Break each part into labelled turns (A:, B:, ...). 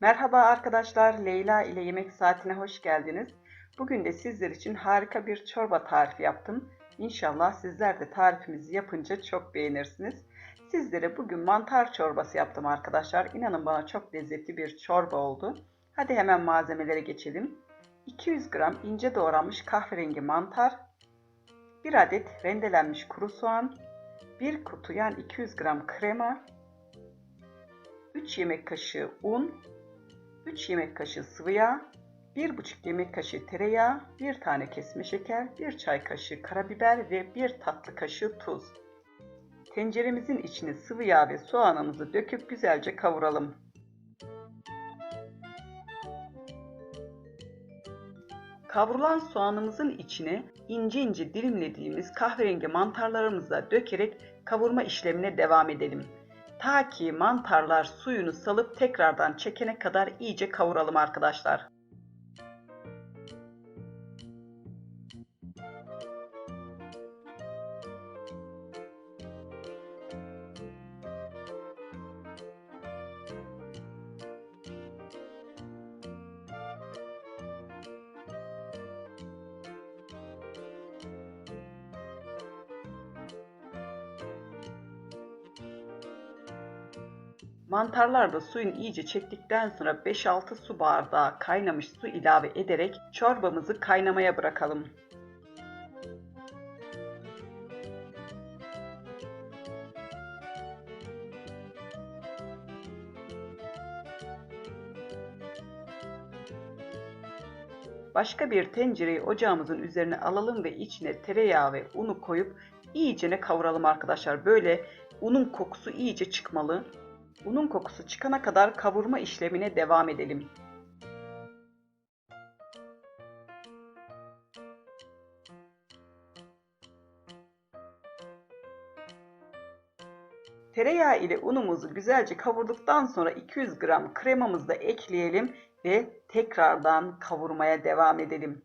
A: Merhaba arkadaşlar, Leyla ile Yemek Saatine hoş geldiniz. Bugün de sizler için harika bir çorba tarifi yaptım. İnşallah sizler de tarifimizi yapınca çok beğenirsiniz. Sizlere bugün mantar çorbası yaptım arkadaşlar. İnanın bana çok lezzetli bir çorba oldu. Hadi hemen malzemelere geçelim. 200 gram ince doğranmış kahverengi mantar, 1 adet rendelenmiş kuru soğan, 1 kutu yani 200 gram krema, 3 yemek kaşığı un, 3 yemek kaşığı sıvı yağ, 1,5 yemek kaşığı tereyağı, 1 tane kesme şeker, 1 çay kaşığı karabiber ve 1 tatlı kaşığı tuz. Tenceremizin içine sıvı yağ ve soğanımızı döküp güzelce kavuralım. Kavrulan soğanımızın içine ince ince dilimlediğimiz kahverengi mantarlarımızı dökerek kavurma işlemine devam edelim. Ta ki mantarlar suyunu salıp tekrardan çekene kadar iyice kavuralım arkadaşlar. Mantarlar da suyun iyice çektikten sonra 5-6 su bardağı kaynamış su ilave ederek çorbamızı kaynamaya bırakalım. Başka bir tencereyi ocağımızın üzerine alalım ve içine tereyağı ve unu koyup iyicene kavuralım arkadaşlar. Böyle unun kokusu iyice çıkmalı. Unun kokusu çıkana kadar kavurma işlemine devam edelim. Tereyağı ile unumuzu güzelce kavurduktan sonra 200 gram kremamızı da ekleyelim ve tekrardan kavurmaya devam edelim.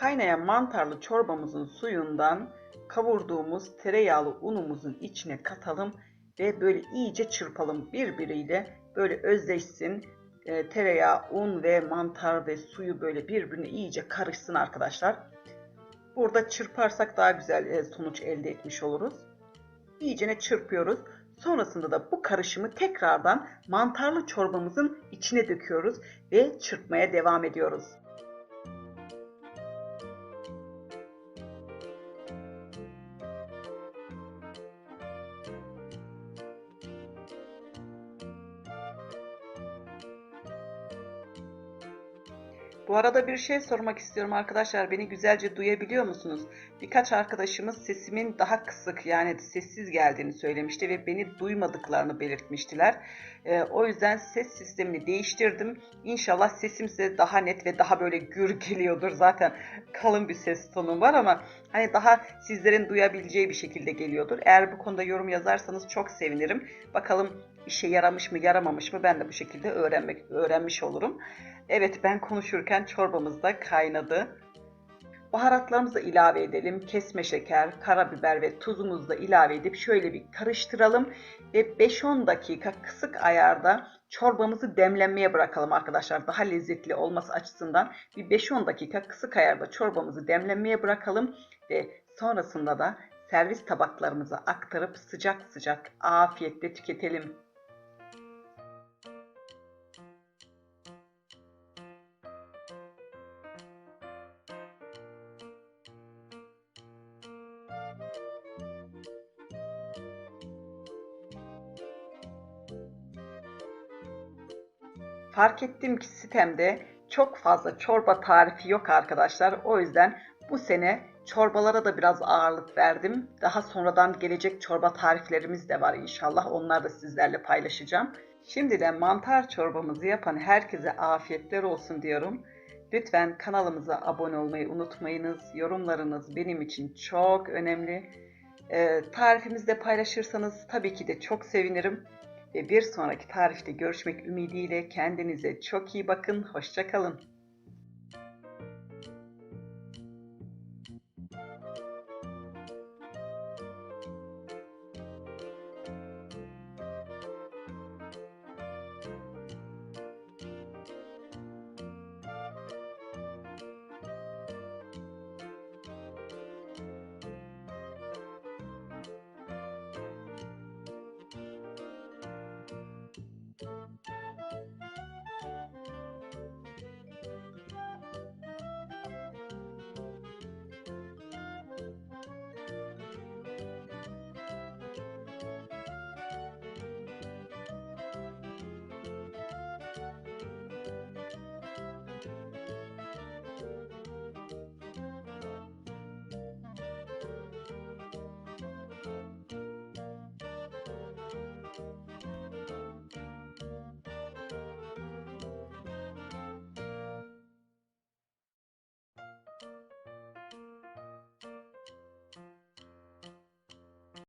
A: Kaynayan mantarlı çorbamızın suyundan kavurduğumuz tereyağlı unumuzun içine katalım ve böyle iyice çırpalım birbiriyle böyle özleşsin. E, tereyağı, un ve mantar ve suyu böyle birbirine iyice karışsın arkadaşlar. Burada çırparsak daha güzel e, sonuç elde etmiş oluruz. İyicene çırpıyoruz. Sonrasında da bu karışımı tekrardan mantarlı çorbamızın içine döküyoruz ve çırpmaya devam ediyoruz. Bu arada bir şey sormak istiyorum arkadaşlar. Beni güzelce duyabiliyor musunuz? Birkaç arkadaşımız sesimin daha kısık yani sessiz geldiğini söylemişti ve beni duymadıklarını belirtmiştiler. Ee, o yüzden ses sistemini değiştirdim. İnşallah sesim size daha net ve daha böyle gür geliyordur. Zaten kalın bir ses tonum var ama hani daha sizlerin duyabileceği bir şekilde geliyordur. Eğer bu konuda yorum yazarsanız çok sevinirim. Bakalım işe yaramış mı yaramamış mı ben de bu şekilde öğrenmek öğrenmiş olurum. Evet ben konuşurken çorbamız da kaynadı. Baharatlarımızı ilave edelim. Kesme şeker, karabiber ve tuzumuzu da ilave edip şöyle bir karıştıralım. Ve 5-10 dakika kısık ayarda çorbamızı demlenmeye bırakalım arkadaşlar. Daha lezzetli olması açısından bir 5-10 dakika kısık ayarda çorbamızı demlenmeye bırakalım. Ve sonrasında da servis tabaklarımıza aktarıp sıcak sıcak afiyetle tüketelim. Fark ettim ki sitemde çok fazla çorba tarifi yok arkadaşlar. O yüzden bu sene çorbalara da biraz ağırlık verdim. Daha sonradan gelecek çorba tariflerimiz de var inşallah. Onları da sizlerle paylaşacağım. Şimdiden mantar çorbamızı yapan herkese afiyetler olsun diyorum. Lütfen kanalımıza abone olmayı unutmayınız. Yorumlarınız benim için çok önemli. E, tarifimizi de paylaşırsanız tabii ki de çok sevinirim. Ve bir sonraki tarifte görüşmek ümidiyle kendinize çok iyi bakın. Hoşçakalın.